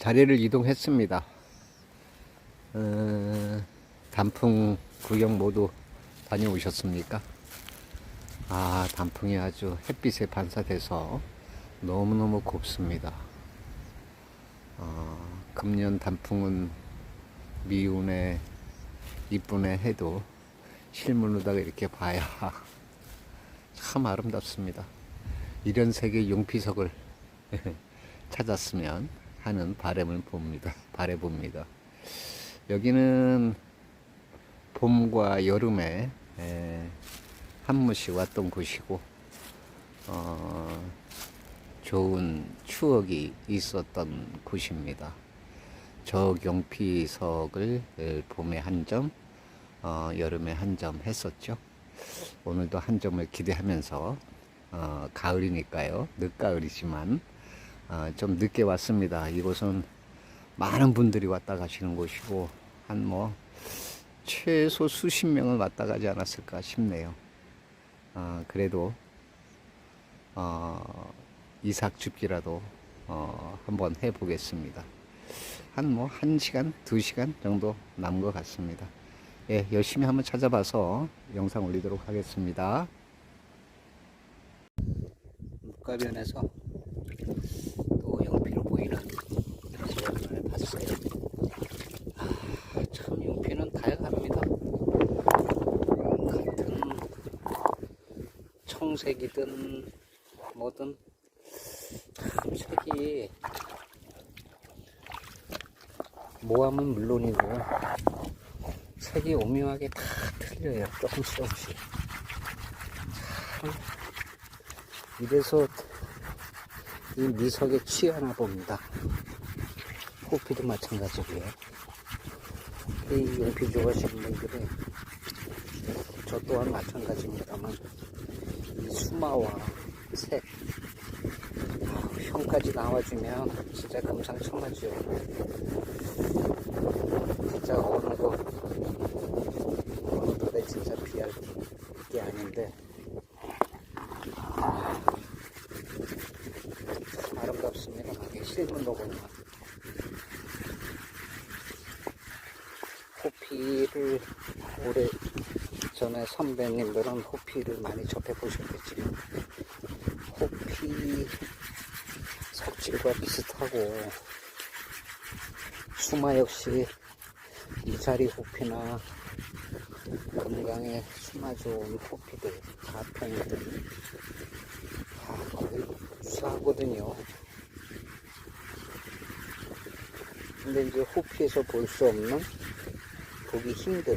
자리를 이동했습니다. 어, 단풍 구경 모두 다녀오셨습니까? 아, 단풍이 아주 햇빛에 반사돼서 너무너무 곱습니다. 어, 금년 단풍은 미운에 이쁜에 해도 실물로다가 이렇게 봐야 참 아름답습니다. 이런 색의 용피석을 찾았으면 하는 바람을 봅니다. 바래 봅니다. 여기는 봄과 여름에 에, 한 번씩 왔던 곳이고 어, 좋은 추억이 있었던 곳입니다. 저 경피석을 에, 봄에 한 점, 어, 여름에 한 점 했었죠. 오늘도 한 점을 기대하면서 어, 가을이니까요. 늦가을이지만 어, 좀 늦게 왔습니다. 이곳은 많은 분들이 왔다 가시는 곳이고 한 뭐 최소 수십 명은 왔다 가지 않았을까 싶네요. 어, 그래도 어, 이삭 줍기라도 어, 한번 해보겠습니다. 한 뭐 한 시간, 두 시간 정도 남은 것 같습니다. 예, 열심히 한번 찾아봐서 영상 올리도록 하겠습니다. 물가변에서 또 아, 참 영피는 다양합니다. 같은 청색이든 뭐든 참 색이 모함은 물론이고 색이 오묘하게 다 틀려요. 조금씩 조금씩. 참 이래서 이 미석에 취하나 봅니다. 호피도 마찬가지고요. 이 용피 좋아하시는 분들은 저 또한 마찬가지입니다만 이 수마와 색 아, 형까지 나와주면 진짜 금상첨화죠. 진짜 어느 거 어느 것에 진짜 비할 게 아닌데 참 아름답습니다. 이게 실물로 보면 호피를 오래 전에 선배님들은 호피를 많이 접해 보셨겠지요. 호피 석질과 비슷하고 수마 역시 이자리 호피나 금강에 수마 좋은 호피들 가평이들 다 거의 유사하거든요. 근데 이제 호피에서 볼 수 없는 보기 힘든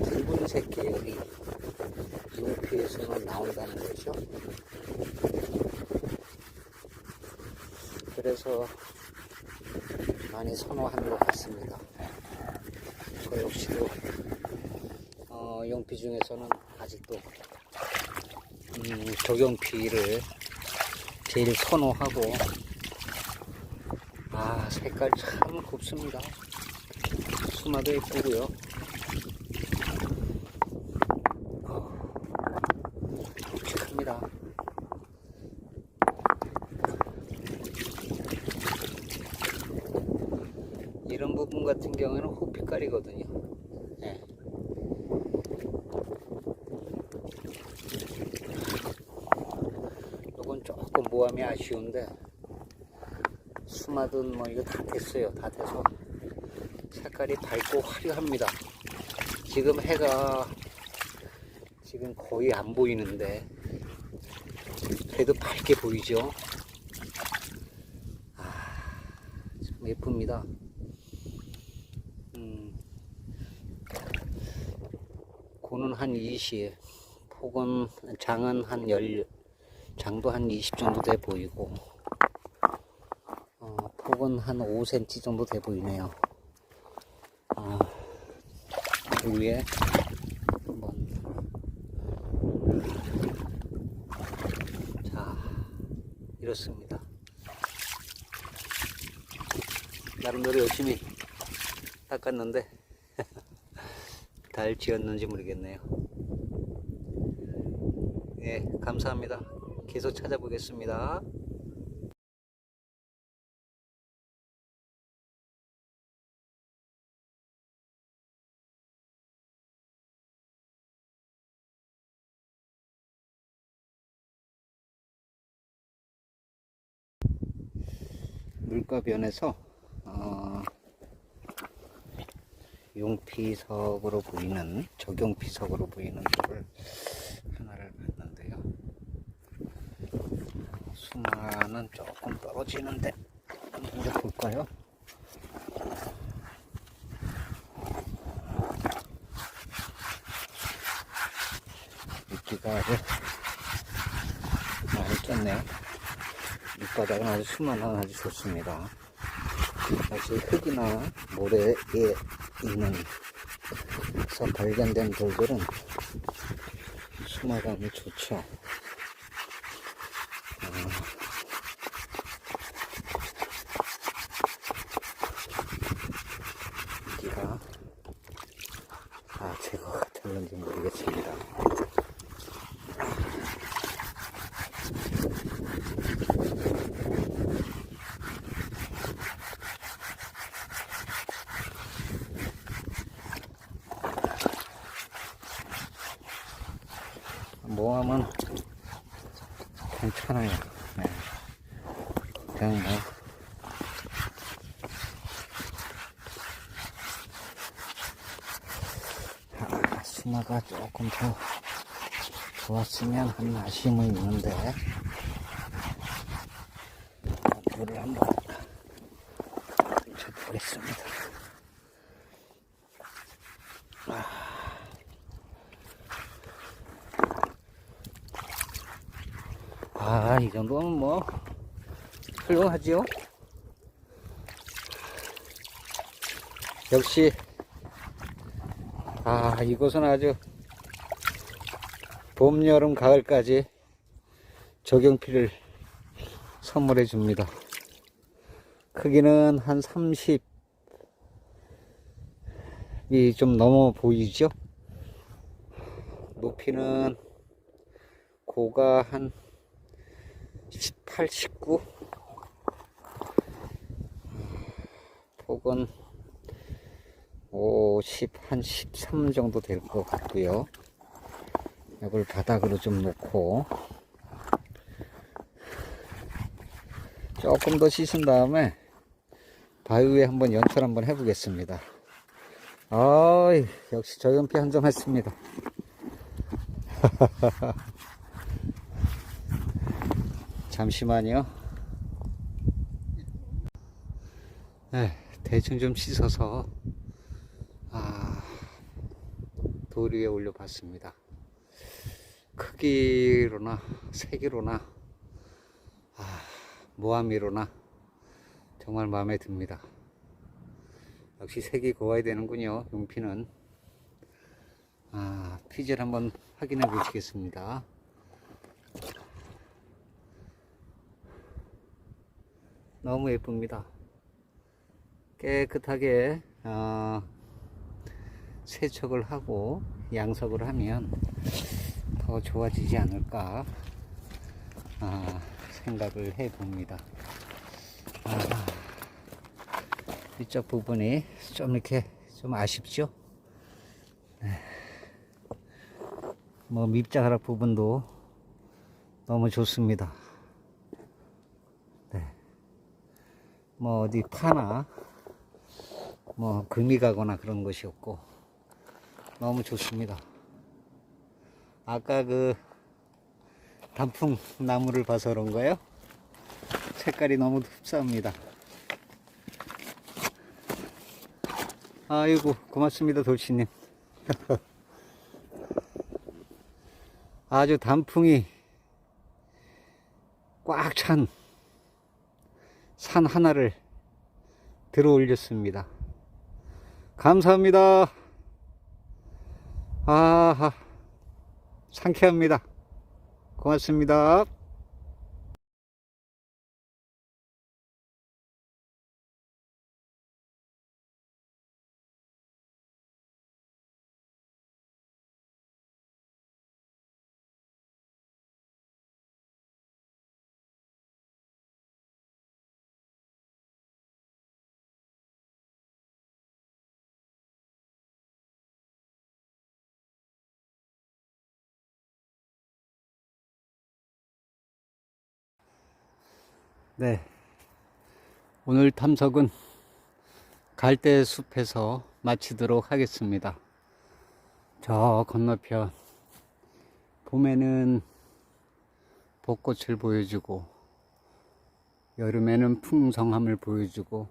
붉은 색 계열이 용피에서는 나온다는 거죠. 그래서 많이 선호하는 것 같습니다. 저 역시도 어, 용피 중에서는 아직도 음, 조경피를 제일 선호하고 아 색깔 참 곱습니다. 수마도 예쁘고요. 어, 묵직합니다. 이런 부분 같은 경우에는 호피깔이거든요. 예. 요건 조금 모함이 아쉬운데 수마든 뭐 이거 다 됐어요. 다 돼서 색깔이 밝고 화려합니다. 지금 해가 지금 거의 안 보이는데 그래도 밝게 보이죠. 아, 참 예쁩니다. 음, 고는 한 20, 폭은 장은 한 10, 장도 한 20 정도 돼 보이고 어, 폭은 한 5cm 정도 돼 보이네요. 아, 그 위에 자 이렇습니다. 나름대로 열심히 닦았는데 잘 지었는지 모르겠네요. 예, 감사합니다. 계속 찾아보겠습니다. 물가 변에서 어, 용피석으로 보이는 적용피석으로 보이는 돌을 하나를 봤는데요. 수마는 조금 떨어지는데 이제 볼까요? 미끼가 아주 많이 꼈네요. 밑바닥은 아주 수만은 아주 좋습니다. 역시 흙이나 모래에 있는 서 발견된 돌들은 수마감이 좋죠. 아, 미끼가 아 제거가 될는지 모르겠습니다. 모함은 괜찮아요. 네. 그냥 뭐. 아, 수마가 조금 더 좋았으면 하는 아쉬움이 있는데. 불을 한번 쳐보겠습니다. 정도면 뭐, 훌륭하지요? 역시, 아, 이곳은 아주, 봄, 여름, 가을까지 적용피를 선물해 줍니다. 크기는 한 30, 이 좀 넘어 보이죠? 높이는 고가 한 18, 19 폭은 50, 한 13 정도 될 것 같고요. 이걸 바닥으로 좀 놓고 조금 더 씻은 다음에 바위 위에 한번 연철 한번 해보겠습니다. 아 역시 저연피 한점 했습니다 잠시만요. 네, 대충 좀 씻어서 아, 돌 위에 올려봤습니다. 크기로나 색이로나 아, 모함이로나 정말 마음에 듭니다. 역시 색이 고와야 되는군요. 용피는 아, 피질 한번 확인해 보시겠습니다. 너무 예쁩니다. 깨끗하게 어, 세척을 하고 양석을 하면 더 좋아지지 않을까 아, 생각을 해 봅니다. 아, 이쪽 부분이 좀 이렇게 좀 아쉽죠? 네. 뭐 밑자락 부분도 너무 좋습니다. 뭐 어디 파나 뭐 금이 가거나 그런 것이 없고 너무 좋습니다. 아까 그 단풍 나무를 봐서 그런 거예요. 색깔이 너무 흡사합니다. 아이고 고맙습니다 돌씨님. 아주 단풍이 꽉 찬 산 하나를 들어 올렸습니다. 감사합니다. 아하, 상쾌합니다. 고맙습니다. 네. 오늘 탐석은 갈대 숲에서 마치도록 하겠습니다. 저 건너편 봄에는 벚꽃을 보여주고 여름에는 풍성함을 보여주고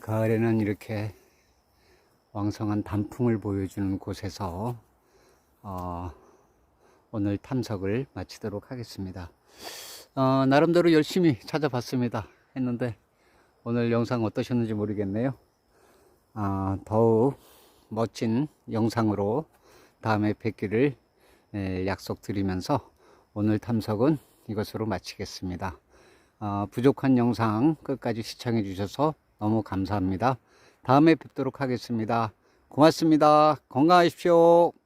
가을에는 이렇게 왕성한 단풍을 보여주는 곳에서 어, 오늘 탐석을 마치도록 하겠습니다. 어, 나름대로 열심히 찾아봤습니다. 했는데 오늘 영상 어떠셨는지 모르겠네요. 아, 더욱 멋진 영상으로 다음에 뵙기를 예, 약속드리면서 오늘 탐석은 이것으로 마치겠습니다. 아, 부족한 영상 끝까지 시청해 주셔서 너무 감사합니다. 다음에 뵙도록 하겠습니다. 고맙습니다. 건강하십시오.